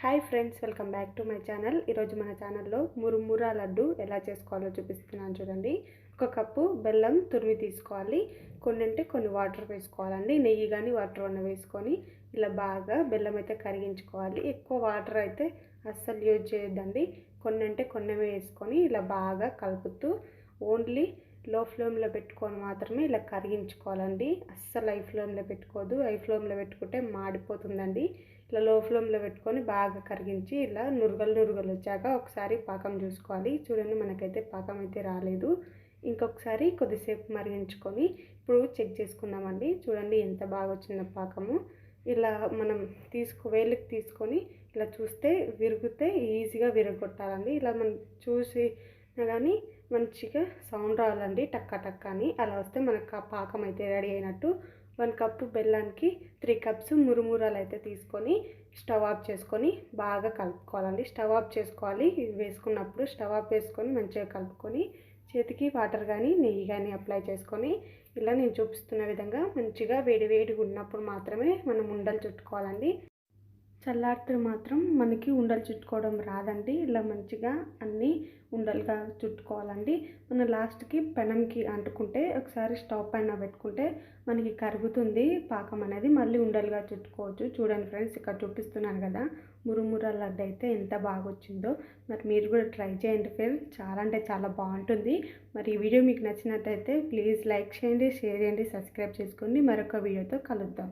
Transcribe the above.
Hi friends welcome back to my channel. ఈరోజు మన ఛానల్లో మురుమురా లడ్డు ఎలా చేసుకోవాలో చూపిస్తున్నాను చూడండి. ఒక కప్పు బెల్లం తురిమి తీసుకోవాలి. కొన్ని అంటే కొన్ని వాటర్ వేసుకోవాలండి. నెయ్యి కానీ వాటర్ అన్న వేసుకొని ఇలా బాగా బెల్లం అయితే కరిగించుకోవాలి. ఎక్కువ వాటర్ అయితే అస్సలు యూజ్ చేయొద్దండి. కొన్ని అంటే కొన్ని వేసుకొని ఇలా బాగా కలుపుతూ ఓన్లీ లో ఫ్లేమ్లో పెట్టుకొని మాత్రమే ఇలా కరిగించుకోవాలండి. అస్సలు హై ఫ్లేమ్లో పెట్టుకోవద్దు. హై ఫ్లేమ్లో పెట్టుకుంటే మాడిపోతుందండి. ఇలా లో ఫ్లేమ్లో పెట్టుకొని బాగా కరిగించి ఇలా నురగలు నురగలు వచ్చాక ఒకసారి పాకం చూసుకోవాలి. చూడండి మనకైతే పాకం అయితే రాలేదు. ఇంకొకసారి కొద్దిసేపు మరిగించుకొని ఇప్పుడు చెక్ చేసుకుందామండి. చూడండి ఎంత బాగా వచ్చిందో పాకము. ఇలా మనం తీసుకు వేలికి తీసుకొని ఇలా చూస్తే విరిగితే ఈజీగా విరగొట్టాలండి. ఇలా మనం చూసి కానీ మంచిగా సౌండ్ రావాలండి. టక్క టక్క అని. అలా వస్తే మనకు ఆ పాకం అయితే రెడీ అయినట్టు వన్ కప్పు బెల్లానికి త్రీ కప్స్ మురుమురాలు అయితే తీసుకొని స్టవ్ ఆఫ్ చేసుకొని బాగా కలుపుకోవాలండి. స్టవ్ ఆఫ్ చేసుకోవాలి. వేసుకున్నప్పుడు స్టవ్ ఆఫ్ వేసుకొని మంచిగా కలుపుకొని చేతికి వాటర్ కానీ నెయ్యి కానీ అప్లై చేసుకొని ఇలా నేను చూపిస్తున్న విధంగా మంచిగా వేడి వేడిగా ఉన్నప్పుడు మాత్రమే మనం ఉండలు చుట్టుకోవాలండి. చల్లారితే మాత్రం మనకి ఉండలు చుట్టుకోవడం రాదండి. ఇలా మంచిగా అన్నీ ఉండలుగా చుట్టుకోవాలండి. మన లాస్ట్కి పెనంకి అంటుకుంటే ఒకసారి స్టవ్ పైన పెట్టుకుంటే మనకి కరుగుతుంది పాకం అనేది. మళ్ళీ ఉండలుగా చుట్టుకోవచ్చు. చూడండి ఫ్రెండ్స్ ఇక్కడ చూపిస్తున్నాను కదా మురుముర లడ్డు అయితే ఎంత బాగా వచ్చిందో మరి మీరు కూడా ట్రై చేయండి ఫ్రెండ్స్. చాలా అంటే చాలా బాగుంటుంది. మరి ఈ వీడియో మీకు నచ్చినట్టయితే ప్లీజ్ లైక్ చేయండి షేర్ చేయండి సబ్స్క్రైబ్ చేసుకోండి. మరొక వీడియోతో కలుద్దాం.